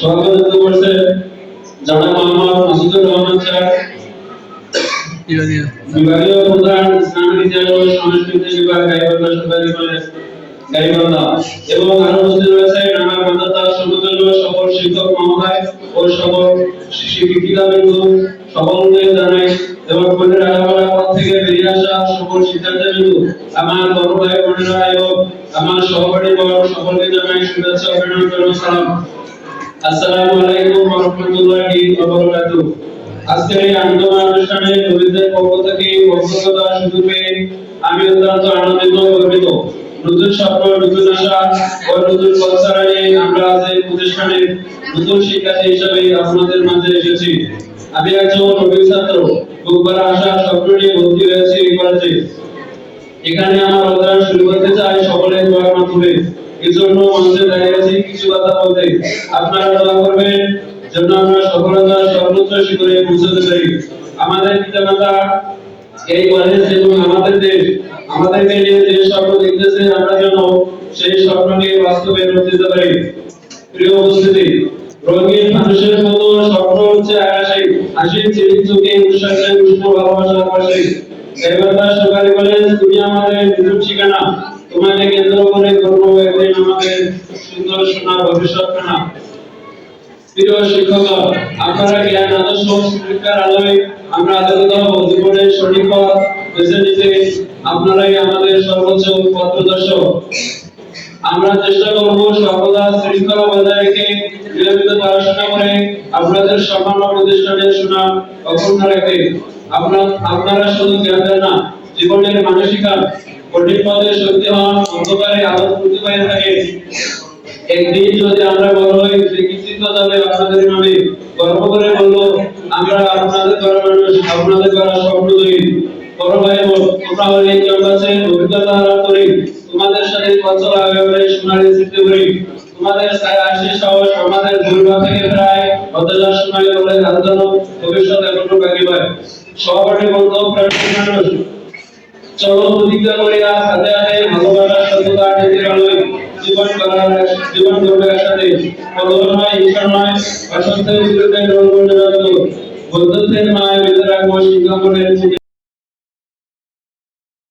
সভাপতিত্ব করছেন জানা মোহাম্মদ মাসুদুর রহমান স্যার। বিভাগীয় প্রধান ইসলামিক ও সংস্কৃতি বিভাগ গাইবান্ধা সরকারি কলেজ গাইবান্ধা। এবং আরও উপস্থিত রয়েছে নানা মাদ্রাসা সমতুল্য সকল শিক্ষক মহোদয় ও সকল শিক্ষিকা বিন্দু সকলকে জানাই এবং পনেরো আগামী পর থেকে বেরিয়ে আসা সকল শিক্ষার্থী বিন্দু আমার বড় ভাই বোনেরা এবং আমার সহপাঠী বড় সকলকে জানাই শুভেচ্ছা অভিনন্দন সালাম। আসসালামু আলাইকুম ওয়া রাহমাতুল্লাহি ওয়া এখানে আমার অধ্যয়ন শুরু করতে চাই সকলে দোয়ার মাধ্যমে। এই জন্য মঞ্চে দাঁড়িয়ে আছি কিছু কথা বলতে আপনারা দোয়া করবেন, যেন আমরা সফলতা সর্বোচ্চ শিখরে পৌঁছাতে পারি। আমাদের পিতামাতা, এই কলেজ এবং আমাদের দেশ আমাদেরকে নিয়ে যে স্বপ্ন দেখতেছে আমরা যেন সেই স্বপ্নকে বাস্তবে রূপ পারি। প্রিয় উপস্থিতি, রঙিন মানুষের মতো স্বপ্ন হচ্ছে আকাশে, হাসির চিরিক চোখে উৎসাহে উষ্ণ ভালোবাসার পাশে। গাইবান্ধা সরকারি কলেজ তুমি আমাদের নতুন ঠিকানা। তোমাকে কেন্দ্র করে করব একদিন আমাদের সুন্দর সোনা ভবিষ্যৎ খানা প্রিয় শিক্ষক, আপনারা জ্ঞান আদর্শ শিক্ষার আলোয় আমরা আলোকিত হব সঠিক পথ বেছে নিতে আপনারাই আমাদের সর্বোচ্চ পথ প্রদর্শক? আমরা চেষ্টা করব সর্বদা শৃঙ্খলা বজায় রেখে নিয়মিত পড়াশোনা করে আপনাদের সম্মান প্রতিষ্ঠানের সুনাম অক্ষুণ্ণ রাখতে আপনারা শুধু জ্ঞান দেন না, জীবনের মানসিকা কঠিন পথে শক্তি হন অন্ধকারে আলোক প্রতিভায় থাকে একদিন যদি আমরা বড় হই চিকিৎসিত যাবে আপনাদের নামে গর্ব করে বলব আমরা আপনাদের করা মানুষ, আপনাদের করা স্বপ্ন তৈরি বড় ভাই তোমরা হলে এই ক্যাম্পাসে অভিজ্ঞতা আলাপ করি, তোমাদের সাথে বছর আগে সোনালী স্মৃতি করি। তোমাদের সাথে আসি সাহস আমাদের দুর্গা থেকে প্রায় অতজার সময় বলে আন্দোলন ভবিষ্যৎ এখনও বাকি পায়। সহপাঠী বন্ধু চলো প্রতিজ্ঞা করিয়া হাতে হাতে ভালোবাসা সততা নীতির আলোয় জীবন করার জীবন করবে একসাথে কলম নয়, ঈশ্বর বিরুদ্ধে রোল করতে ব্যস্ত বন্ধুত্বের মায় বেঁধে রাখব শিক্ষা